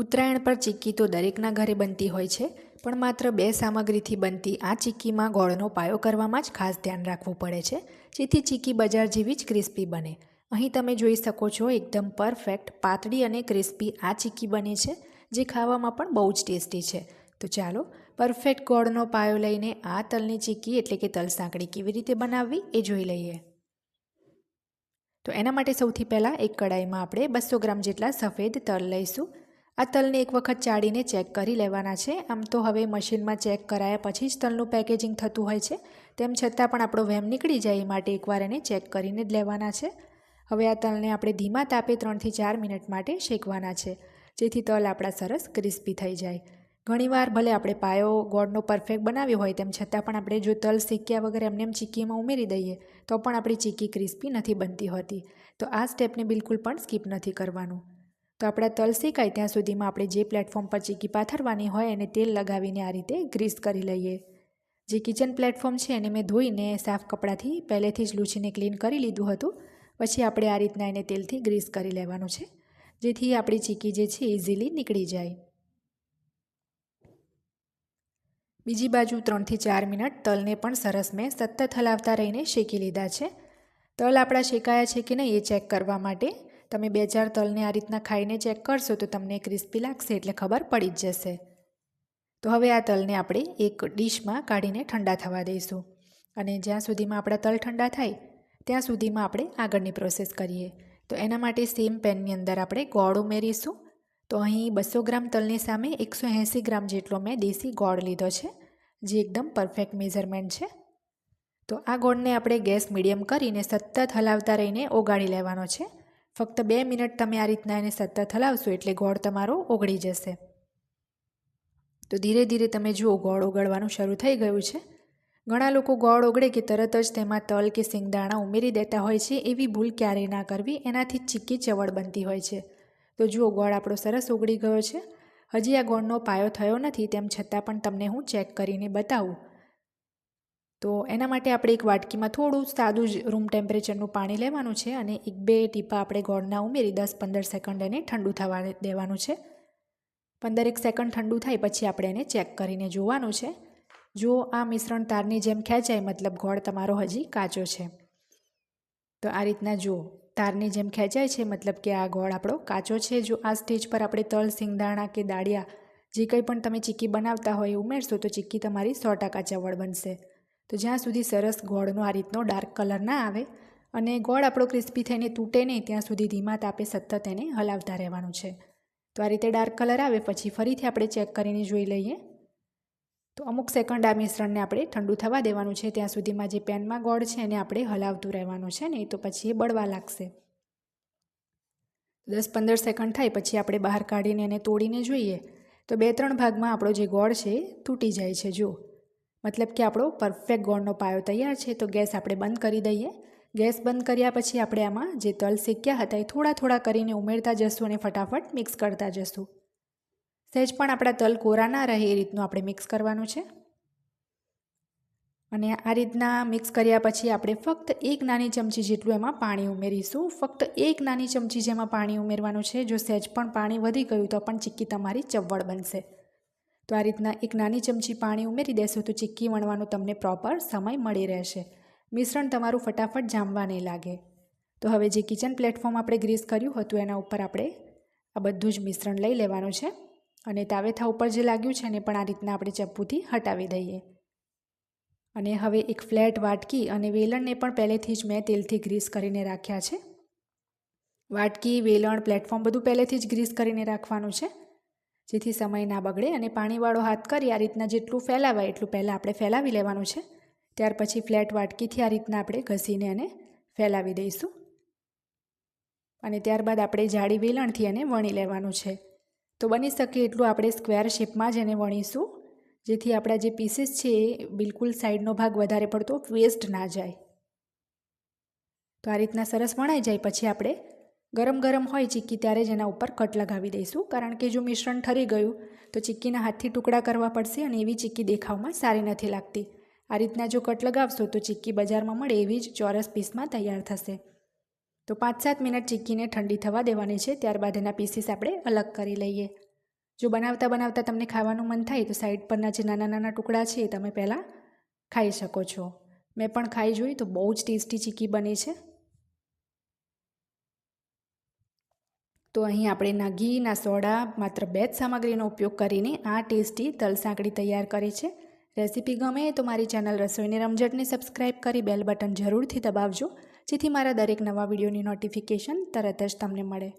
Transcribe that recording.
ઉત્તરાયણ પર ચીક્કી તો દરેકના ઘરે બનતી હોય છે, પણ માત્ર બે સામગ્રીથી બનતી આ ચીક્કીમાં ગોળનો પાયો કરવામાં જ ખાસ ધ્યાન રાખવું પડે છે, જેથી ચીક્કી બજાર જેવી જ ક્રિસ્પી બને. અહીં તમે જોઈ શકો છો એકદમ પરફેક્ટ, પાતળી અને ક્રિસ્પી આ ચીક્કી બને છે, જે ખાવામાં પણ બહુ જ ટેસ્ટી છે. તો ચાલો, પરફેક્ટ ગોળનો પાયો લઈને આ તલની ચીક્કી એટલે કે તલ સાંકળી કેવી રીતે બનાવવી એ જોઈ લઈએ. તો એના માટે સૌથી પહેલાં એક કડાઈમાં આપણે બસો ગ્રામ જેટલા સફેદ તલ લઈશું. આ તલને એક વખત ચાળીને ચેક કરી લેવાના છે. આમ તો હવે મશીનમાં ચેક કરાયા પછી જ તલનું પેકેજિંગ થતું હોય છે. તેમ છતાં પણ આપણો વહેમ નીકળી જાય એ માટે એકવાર એને ચેક કરીને જ લેવાના છે. હવે આ તલને આપણે ધીમા તાપે ત્રણથી ચાર મિનિટ માટે શેકવાના છે, જેથી તલ આપણા સરસ ક્રિસ્પી થઈ જાય. ઘણીવાર ભલે આપણે પાયો ગોળનો પરફેક્ટ બનાવ્યો હોય, તેમ છતાં પણ આપણે જો તલ શેક્યા વગર એમને એમ ચીક્કીમાં ઉમેરી દઈએ, તો પણ આપણી ચીક્કી ક્રિસ્પી નથી બનતી હોતી. તો આ સ્ટેપને બિલકુલ પણ સ્કીપ નથી કરવાનું. તો આપણા તલ શેકાય ત્યાં સુધીમાં આપણે જે પ્લેટફોર્મ પર ચીકી પાથરવાની હોય એને તેલ લગાવીને આ રીતે ગ્રીસ કરી લઈએ. જે કિચન પ્લેટફોર્મ છે એને મેં ધોઈને સાફ કપડાથી પહેલેથી જ લૂછીને ક્લીન કરી લીધું હતું. પછી આપણે આ રીતના એને તેલથી ગ્રીસ કરી લેવાનું છે, જેથી આપણી ચીકી જે છે ઇઝીલી નીકળી જાય. બીજી બાજુ ત્રણથી ચાર મિનિટ તલને પણ સરસ મેં સતત હલાવતા રહીને શેકી લીધા છે. તલ આપણા શેકાયા છે કે નહીં એ ચેક કરવા માટે તમે બે ચાર તલને આ રીતના ખાઈને ચેક કરશો તો તમને ક્રિસ્પી લાગશે એટલે ખબર પડી જ જશે. તો હવે આ તલને આપણે એક ડીશમાં કાઢીને ઠંડા થવા દઈશું. અને જ્યાં સુધીમાં આપણા તલ ઠંડા થાય, ત્યાં સુધીમાં આપણે આગળની પ્રોસેસ કરીએ. તો એના માટે સેમ પેનની અંદર આપણે ગોળ ઉમેરીશું. તો અહીં બસો ગ્રામ તલની સામે એકસો એંસી ગ્રામ જેટલો મેં દેશી ગોળ લીધો છે, જે એકદમ પરફેક્ટ મેઝરમેન્ટ છે. તો આ ગોળને આપણે ગેસ મીડિયમ કરીને સતત હલાવતા રહીને ઓગાળી લેવાનો છે. ફક્ત બે મિનિટ તમે આ રીતના એને સતત હલાવશો એટલે ગોળ તમારો ઓગળી જશે. તો ધીરે ધીરે તમે જુઓ ગોળ ઓગળવાનું શરૂ થઈ ગયું છે. ઘણા લોકો ગોળ ઓગળે કે તરત જ તેમાં તલ કે સિંગદાણા ઉમેરી દેતા હોય છે એવી ભૂલ ક્યારેય ના કરવી, એનાથી ચીક્કી ચવડ બનતી હોય છે. તો જુઓ ગોળ આપણો સરસ ઓગળી ગયો છે. હજી આ ગોળનો પાયો થયો નથી તેમ છતાં પણ તમને હું ચેક કરીને બતાવું. તો એના માટે આપણે એક વાટકીમાં થોડું સાદું જ રૂમ ટેમ્પરેચરનું પાણી લેવાનું છે અને એક બે ટીપા આપણે ગોળના ઉમેરી દસ પંદર સેકન્ડ એને ઠંડુ થવા દેવાનું છે. પંદરેક સેકન્ડ ઠંડુ થાય પછી આપણે એને ચેક કરીને જોવાનું છે. જો આ મિશ્રણ તારની જેમ ખેંચાય મતલબ ગોળ તમારો હજી કાચો છે. તો આ રીતના જુઓ, તારની જેમ ખેંચાય છે મતલબ કે આ ગોળ આપણો કાચો છે. જો આ સ્ટેજ પર આપણે તલ, સિંગદાણા કે દાળિયા જે કંઈ પણ તમે ચીક્કી બનાવતા હોય એ ઉમેરશો તો ચીક્કી તમારી સો ટકા ચવળ બનશે. તો જ્યાં સુધી સરસ ગોળનો આ રીતનો ડાર્ક કલર ના આવે અને ગોળ આપણો ક્રિસ્પી થઈને તૂટે નહીં, ત્યાં સુધી ધીમા તાપે સતત એને હલાવતા રહેવાનું છે. તો આ રીતે ડાર્ક કલર આવે, પછી ફરીથી આપણે ચેક કરીને જોઈ લઈએ. તો અમુક સેકન્ડ આ મિશ્રણને આપણે ઠંડુ થવા દેવાનું છે, ત્યાં સુધીમાં જે પેનમાં ગોળ છે એને આપણે હલાવતું રહેવાનું છે, નહીં તો પછી એ બળવા લાગશે. દસ પંદર સેકન્ડ થાય, પછી આપણે બહાર કાઢીને એને તોડીને જોઈએ. તો બે ત્રણ ભાગમાં આપણો જે ગોળ છે તૂટી જાય છે જો મતલબ કે આપણો પરફેક્ટ ગોળનો પાયો તૈયાર છે, તો ગેસ આપણે બંધ કરી દઈએ. ગેસ બંધ કર્યા પછી આપણે આમાં જે તલ શેક્યા હતા એ થોડા થોડા કરીને ઉમેરતા જશું અને ફટાફટ મિક્સ કરતા જશું. સહેજ પણ આપણા તલ કોરા ના રહે એ રીતનું આપણે મિક્સ કરવાનું છે. અને આ રીતના મિક્સ કર્યા પછી આપણે ફક્ત એક નાની ચમચી જેટલું એમાં પાણી ઉમેરીશું. ફક્ત એક નાની ચમચી જેમાં પાણી ઉમેરવાનું છે. જો સહેજ પણ પાણી વધી ગયું તો પણ ચીક્કી તમારી ચવ્વળ બનશે. તો આ રીતના એક નાની ચમચી પાણી ઉમેરી દેશો તો ચીક્કી વણવાનો તમને પ્રોપર સમય મળી રહેશે. મિશ્રણ તમારું ફટાફટ જામવા નહીં લાગે. તો હવે જે કિચન પ્લેટફોર્મ આપણે ગ્રીસ કર્યું હતું એના ઉપર આપણે આ બધું જ મિશ્રણ લઈ લેવાનું છે અને તાવેથા ઉપર જે લાગ્યું છે ને પણ આ રીતના આપણે ચપ્પુથી હટાવી દઈએ. અને હવે એક ફ્લેટ વાટકી અને વેલણને પણ પહેલેથી જ મેં તેલથી ગ્રીસ કરીને રાખ્યા છે. વાટકી, વેલણ પ્લેટફોર્મ બધું પહેલેથી જ ગ્રીસ કરીને રાખવાનું છે. જેથી સમય ના બગડે અને પાણીવાળો હાથ કરી આ રીતના જેટલું ફેલાવાય એટલું પહેલાં આપણે ફેલાવી લેવાનું છે. ત્યાર પછી ફ્લેટ વાટકીથી આ રીતના આપણે ઘસીને એને ફેલાવી દઈશું. અને ત્યારબાદ આપણે જાડી વેલણથી એને વણી લેવાનું છે. તો બની શકે એટલું આપણે સ્ક્વેર શેપમાં જ એને વણીશું. જેથી આપણા જે પીસીસ છે એ બિલકુલ સાઈડનો ભાગ વધારે પડતો વેસ્ટ ના જાય. તો આ રીતના સરસ વણાઈ જાય પછી આપણે ગરમ ગરમ હોય ચીક્કી ત્યારે જ એના ઉપર કટ લગાવી દઈશું. કારણ કે જો મિશ્રણ ઠરી ગયું, તો ચીક્કીના હાથથી ટુકડા કરવા પડશે અને એવી ચીક્કી દેખાવમાં સારી નથી લાગતી. આ રીતના જો કટ લગાવશો, તો ચીક્કી બજારમાં મળે એવી જ ચોરસ પીસમાં તૈયાર થશે. તો પાંચ સાત મિનિટ ચીક્કીને ઠંડી થવા દેવાની છે, ત્યારબાદ એના પીસીસ આપણે અલગ કરી લઈએ. જો બનાવતા બનાવતા તમને ખાવાનું મન થાય, તો સાઈડ પરના જે નાના નાના ટુકડા છે એ તમે પહેલાં ખાઈ શકો છો. મેં પણ ખાઈ જોઈ, તો બહુ જ ટેસ્ટી ચીકી બની છે. તો અહીં આપણે ના ઘી ના સોડા, માત્ર બે જ સામગ્રીનો ઉપયોગ કરીને આ ટેસ્ટી તલ સાંકળી તૈયાર કરી છે. રેસીપી ગમે તો મારી ચેનલ રસોઈની રમઝટને સબસ્ક્રાઈબ કરી બેલ બટન જરૂરથી દબાવજો, જેથી મારા દરેક નવા વિડીયોની નોટિફિકેશન તરત જ તમને મળે.